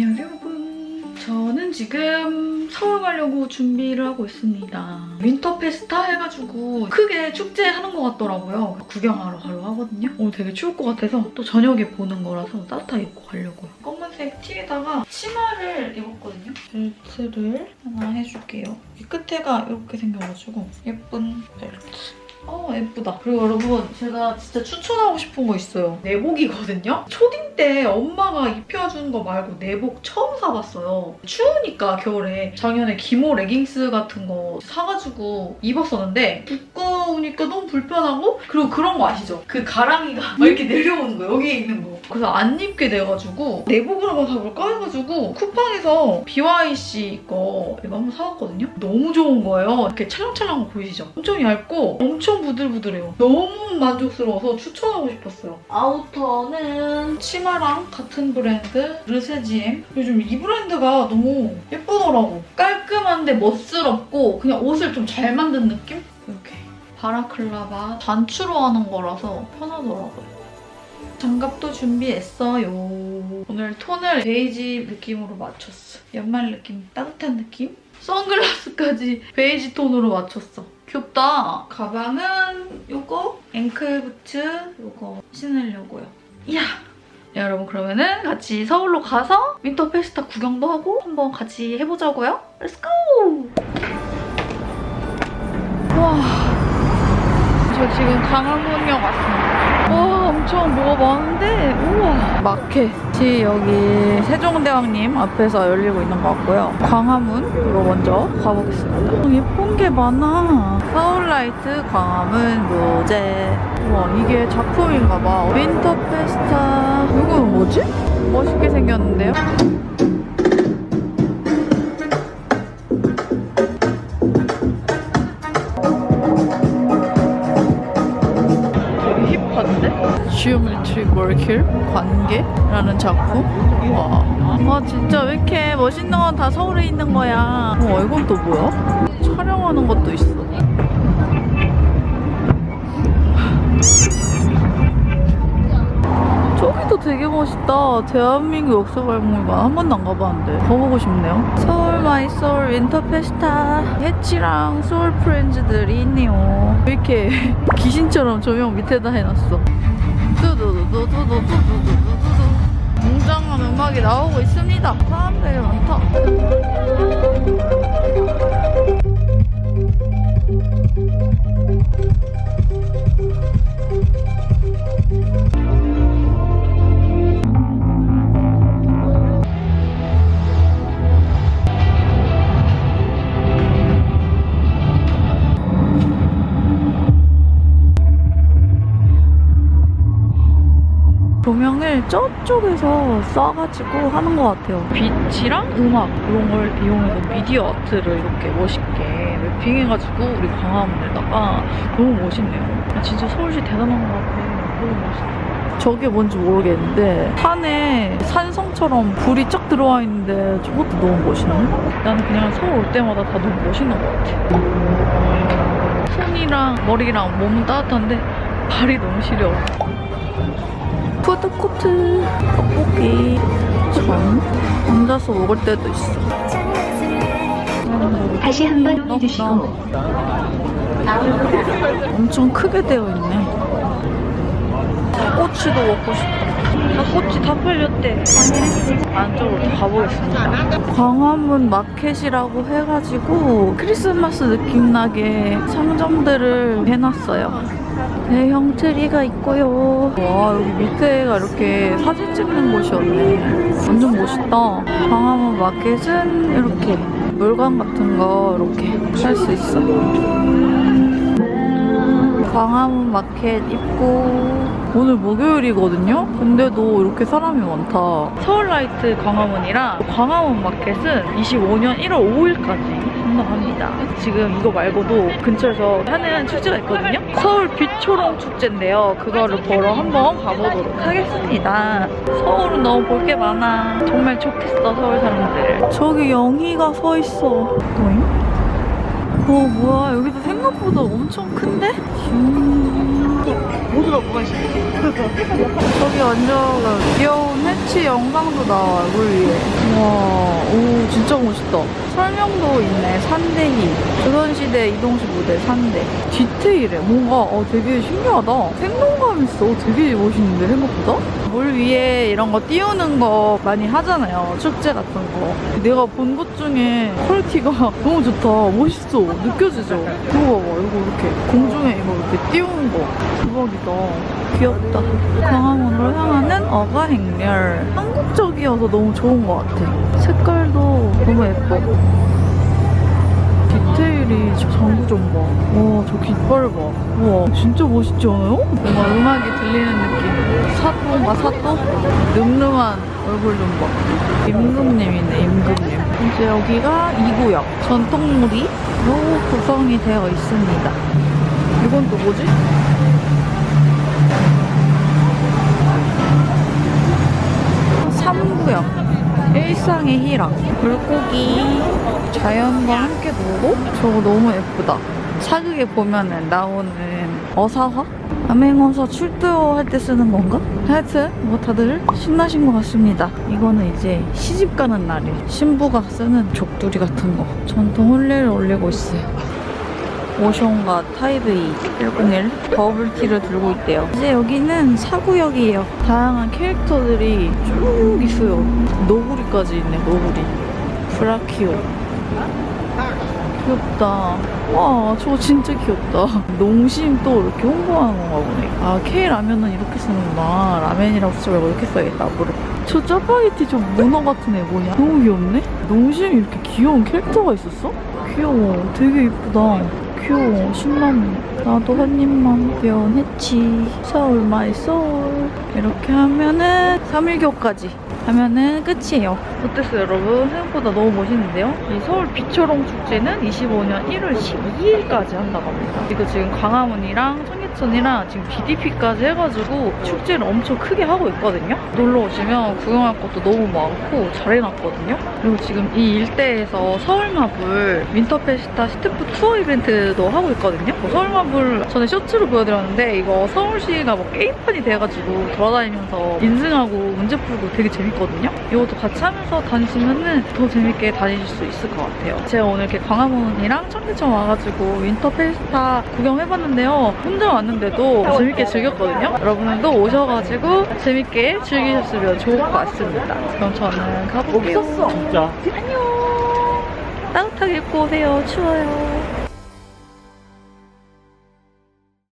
안녕하세요 여러분. 저는 지금 서울 가려고 준비를 하고 있습니다. 윈터 페스타 해가지고 크게 축제하는 것 같더라고요. 구경하러 가려고 하거든요. 오늘 되게 추울 것 같아서 또 저녁에 보는 거라서 따뜻하게 입고 가려고요. 검은색 티에다가 치마를 입었거든요. 벨트를 하나 해줄게요. 이 끝에가 이렇게 생겨가지고 예쁜 벨트 어 예쁘다. 그리고 여러분 제가 진짜 추천하고 싶은 거 있어요. 내복이거든요. 초딩 때 엄마가 입혀준 거 말고 내복 처음 사봤어요. 추우니까 겨울에 작년에 기모 레깅스 같은 거 사가지고 입었었는데 두꺼우니까 너무 불편하고 그리고 그런 거 아시죠? 그 가랑이가 막 이렇게 내려오는 거 여기에 있는 거. 그래서 안 입게 돼가지고 한번 사볼까 해가지고 쿠팡에서 BYC 거 이거 한번 사왔거든요. 너무 좋은 거예요. 이렇게 찰랑찰랑 보이시죠? 엄청 얇고 엄청 부들부들해요. 너무 만족스러워서 추천하고 싶었어요. 아우터는 치마랑 같은 브랜드 르세지엠. 요즘 이 브랜드가 너무 예쁘더라고. 깔끔한데 멋스럽고 그냥 옷을 좀 잘 만든 느낌? 이렇게 바라클라바 단추로 하는 거라서 편하더라고요. 장갑도 준비했어요. 오늘 톤을 베이지 느낌으로 맞췄어. 연말 느낌, 따뜻한 느낌? 선글라스까지 베이지 톤으로 맞췄어. 귀엽다. 가방은 요거 앵클 부츠 요거 신으려고요. 이야! 네, 여러분 그러면은 같이 서울로 가서 윈터 페스타 구경도 하고 한번 같이 해보자고요. Let's go! 와, 저 지금 강화문역 왔습니다. 와 엄청 많은데 우와. 마켓이 여기 세종대왕님 앞에서 열리고 있는 것 같고요. 광화문으로 먼저 가보겠습니다. 어, 예쁜 게 많아. 서울라이트 광화문 무제 우와 이게 작품인가 봐. 윈터 페스타. 이거는 뭐지? 멋있게 생겼는데요? Mercure 관계라는 작품? 와. 와 진짜 왜 이렇게 멋있는 건 다 서울에 있는 거야 와 이건 또 뭐야? 촬영하는 것도 있어 저기도 되게 멋있다. 대한민국 역사발목관 한 번도 안 가봤는데 가보고 싶네요. 서울 마이솔 윈터 페스타 해치랑 소울 프렌즈들이 있네요. 왜 이렇게 귀신처럼 조명 밑에다 해놨어. 두두두두두두두두두두 웅장한 음악이 나오고 있습니다. 사람들이 많다. 저쪽에서 쏴가지고 하는 것 같아요. 빛이랑 음악 이런 걸 이용해서 미디어 아트를 이렇게 멋있게 랩핑해가지고 우리 광화문에다가 너무 멋있네요. 아, 진짜 서울시 대단한 것 같아. 너무 멋있다. 저게 뭔지 모르겠는데 산에 산성처럼 불이 쫙 들어와 있는데 저것도 너무 멋있네. 나는 그냥 서울 올 때마다 다 너무 멋있는 것 같아. 손이랑 머리랑 몸은 따뜻한데 발이 너무 시려워. 푸드코트 떡볶이. 전 앉아서 먹을 때도 있어. 다시 한번 드시고. 엄청 크게 되어 있네. 꼬치도 먹고 싶다 닭꼬치 다 팔렸대. 안쪽으로 더 가보겠습니다. 광화문 마켓이라고 해가지고 크리스마스 느낌 나게 상점들을 해놨어요 대형 트리가 있고요. 와 여기 밑에가 이렇게 사진 찍는 곳이었네. 완전 멋있다. 광화문 마켓은 이렇게 물건 같은 거 이렇게 살 수 있어. 광화문 마켓 입구. 오늘 목요일이거든요? 근데도 이렇게 사람이 많다. 서울라이트 광화문이랑 광화문 마켓은 25년 1월 5일까지 한다합니다. 지금 이거 말고도 근처에서 하는 축제가 있거든요. 서울 빛초롱 축제인데요. 그거를 보러 한번 가보도록 하겠습니다. 서울은 너무 볼 게 많아. 정말 좋겠어 서울 사람들. 저기 영희가 서 있어. 뭐임? 어 뭐야. 여기도 생각보다 엄청 큰데? 모두가 무관심. 저기 완전 귀여운 해치 영상도 나와 물 위에 멋있다. 설명도 있네. 산대희. 조선시대 이동식 무대 산대. 디테일해. 뭔가 어, 되게 신기하다. 생동감 있어. 되게 멋있는데 생각보다? 물 위에 이런 거 띄우는 거 많이 하잖아요. 축제 같은 거. 내가 본 것 중에 퀄리티가 너무 좋다. 멋있어. 느껴지죠? 이거 봐봐. 이거 이렇게 공중에 이거 이렇게 띄우는 거. 대박이다. 귀엽다. 광화문으로 향하는 어가 행렬. 한국적이어서 너무 좋은 것 같아. 색깔도 너무 예뻐. 디테일이 저 전구 좀 봐. 와, 저 깃발 봐. 와, 진짜 멋있지 않아요? 뭔가 음악이 들리는 느낌. 사또인가 사또? 늠름한 얼굴 좀 봐. 임금님이네, 임금님. 이제 여기가 2구역. 전통놀이로 구성이 되어 있습니다. 이건 또 뭐지? 일상의 희락 물고기 자연과 함께 놀고? 저거 너무 예쁘다. 사극에 보면은 나오는 어사화? 암행어사 출두할 때 쓰는 건가? 하여튼 뭐 다들 신나신 것 같습니다. 이거는 이제 시집 가는 날에 신부가 쓰는 족두리 같은 거. 전통 혼례를 올리고 있어요 오션과 타이베이 101 버블티를 들고 있대요. 이제 여기는 사구역이에요. 다양한 캐릭터들이 쭉 있어요. 노구리까지 있네, 노구리. 브라키오. 귀엽다. 와, 저거 진짜 귀엽다. 농심 또 이렇게 홍보하는 건가 보네. 아, K라면은 이렇게 쓰는구나. 라면이라고 쓰지 말고 이렇게 써야겠다, 앞으로. 저 짜파게티 저 문어 같은 애 뭐냐? 너무 귀엽네? 농심이 이렇게 귀여운 캐릭터가 있었어? 귀여워. 되게 이쁘다. 귀여워. 10만 나도 한 입만 변했지. 서울 마이 소울. 이렇게 하면은 3일교까지 하면은 끝이에요. 어땠어요, 여러분? 생각보다 너무 멋있는데요? 이 서울 비초롱 축제는 25년 1월 12일까지 한다고 합니다. 이거 지금 광화문이랑 청계천이랑 지금 BDP까지 해가지고 축제를 엄청 크게 하고 있거든요. 놀러 오시면 구경할 것도 너무 많고 잘 해놨거든요. 그리고 지금 이 일대에서 서울마블 윈터페스타 스태프 투어 이벤트도 하고 있거든요. 뭐 서울마블 전에 쇼츠로 보여드렸는데 이거 서울시가 뭐 게임판이 돼가지고 돌아다니면서 인증하고 문제 풀고 되게 재밌거든요. 이것도 같이 하면서 다니시면은 더 재밌게 다니실 수 있을 것 같아요. 제가 오늘 이렇게 광화문이랑 청계천 와가지고 윈터페스타 구경해봤는데요. 혼자 왔는데도 재밌게 즐겼거든요. 여러분들도 오셔가지고 재밌게 즐기셨으면 좋을 것 같습니다. 그럼 저는 가볼게요. 진짜. 안녕. 따뜻하게 입고 오세요. 추워요.